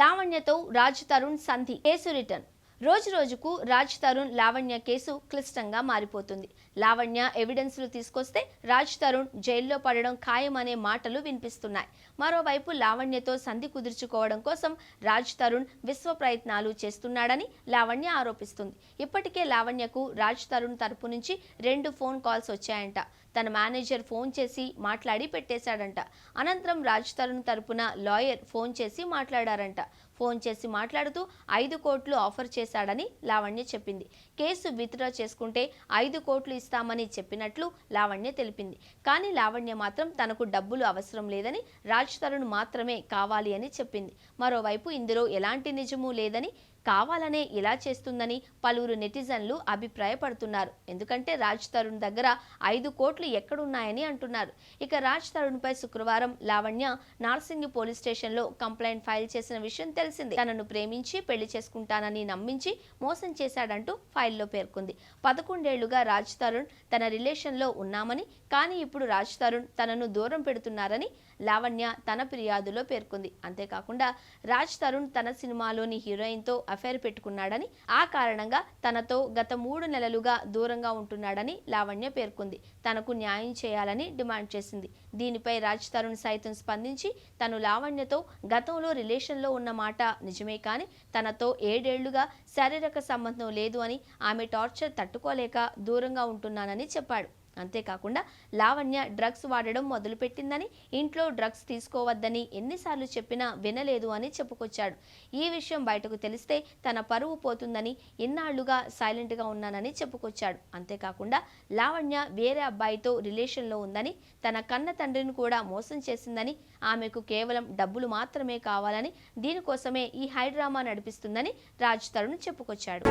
లావణ్యతో రాజ్ తరుణ్ సంధి. Case return. రోజు రోజుకు రాజ్ తరుణ్ లావణ్య కేసు క్లిష్టంగా మారిపోతుంది. లావణ్య ఎవిడెన్స్లు తీసుకొస్తే రాజ్ తరుణ్ జైల్లో పడడం ఖాయమనే మాటలు వినిపిస్తున్నాయి. మరోవైపు లావణ్యతో సంధి కుదుర్చుకోవడం కోసం రాజ్ తరుణ్ విశ్వ ప్రయత్నాలు చేస్తున్నాడని లావణ్య ఆరోపిస్తుంది. ఇప్పటికే లావణ్యకు రాజ్ తరుణ్ తరపు నుంచి రెండు ఫోన్ కాల్స్ వచ్చాయంట. తన మేనేజర్ ఫోన్ చేసి మాట్లాడి పెట్టేశాడంట. అనంతరం రాజ్ తరుణ్ తరపున లాయర్ ఫోన్ చేసి మాట్లాడారంట. ఫోన్ చేసి మాట్లాడుతూ ఐదు కోట్లు ఆఫర్ చేశాడని లావణ్య చెప్పింది. కేసు విత్డ్రా చేసుకుంటే ఐదు కోట్లు ఇస్తామని చెప్పినట్లు లావణ్య తెలిపింది. కానీ లావణ్య మాత్రం తనకు డబ్బులు అవసరం లేదని రాజ్ తరుణ్ మాత్రమే కావాలి అని చెప్పింది. మరోవైపు ఇందులో ఎలాంటి నిజమూ లేదని కావాలనే ఇలా చేస్తుందని పలువురు నెటిజన్లు అభిప్రాయపడుతున్నారు. ఎందుకంటే రాజ్ తరుణ్ దగ్గర ఐదు కోట్లు ఎక్కడున్నాయని అంటున్నారు. ఇక రాజ్ తరుణ్పై శుక్రవారం లావణ్య నార్సింగి పోలీస్ స్టేషన్లో కంప్లైంట్ ఫైల్ చేసిన విషయం తెలిసింది. తనను ప్రేమించి పెళ్ళి చేసుకుంటానని నమ్మించి మోసం చేశాడంటూ ఫైల్లో పేర్కొంది. పదకొండేళ్ళుగా రాజ్ తరుణ్ తన రిలేషన్లో ఉన్నామని కానీ ఇప్పుడు రాజ్ తరుణ్ తనను దూరం పెడుతున్నారని లావణ్య తన ఫిర్యాదులో పేర్కొంది. అంతేకాకుండా రాజ్ తరుణ్ తన సినిమాలోని హీరోయిన్తో అఫైర్ పెట్టుకున్నాడని ఆ కారణంగా తనతో గత మూడు నెలలుగా దూరంగా ఉంటున్నాడని లావణ్య పేర్కొంది. తనకు న్యాయం చేయాలని డిమాండ్ చేసింది. దీనిపై రాజ్ తరుణ్ సైతం స్పందించి తను లావణ్యతో గతంలో రిలేషన్లో ఉన్న మాట నిజమే కానీ తనతో ఏడేళ్ళుగా శారీరక సంబంధం లేదు అని ఆమె టార్చర్ తట్టుకోలేక దూరంగా ఉంటున్నానని చెప్పాడు. అంతేకాకుండా లావణ్య డ్రగ్స్ వాడడం మొదలుపెట్టిందని ఇంట్లో డ్రగ్స్ తీసుకోవద్దని ఎన్నిసార్లు చెప్పినా వినలేదు అని చెప్పుకొచ్చాడు. ఈ విషయం బయటకు తెలిస్తే తన పరువు పోతుందని ఇన్నాళ్ళుగా సైలెంట్గా ఉన్నానని చెప్పుకొచ్చాడు. అంతేకాకుండా లావణ్య వేరే అబ్బాయితో రిలేషన్లో ఉందని తన కన్న తండ్రిని కూడా మోసం చేసిందని ఆమెకు కేవలం డబ్బులు మాత్రమే కావాలని దీనికోసమే ఈ హైడ్రామా నడిపిస్తుందని రాజ్ తరుణ్ చెప్పుకొచ్చాడు.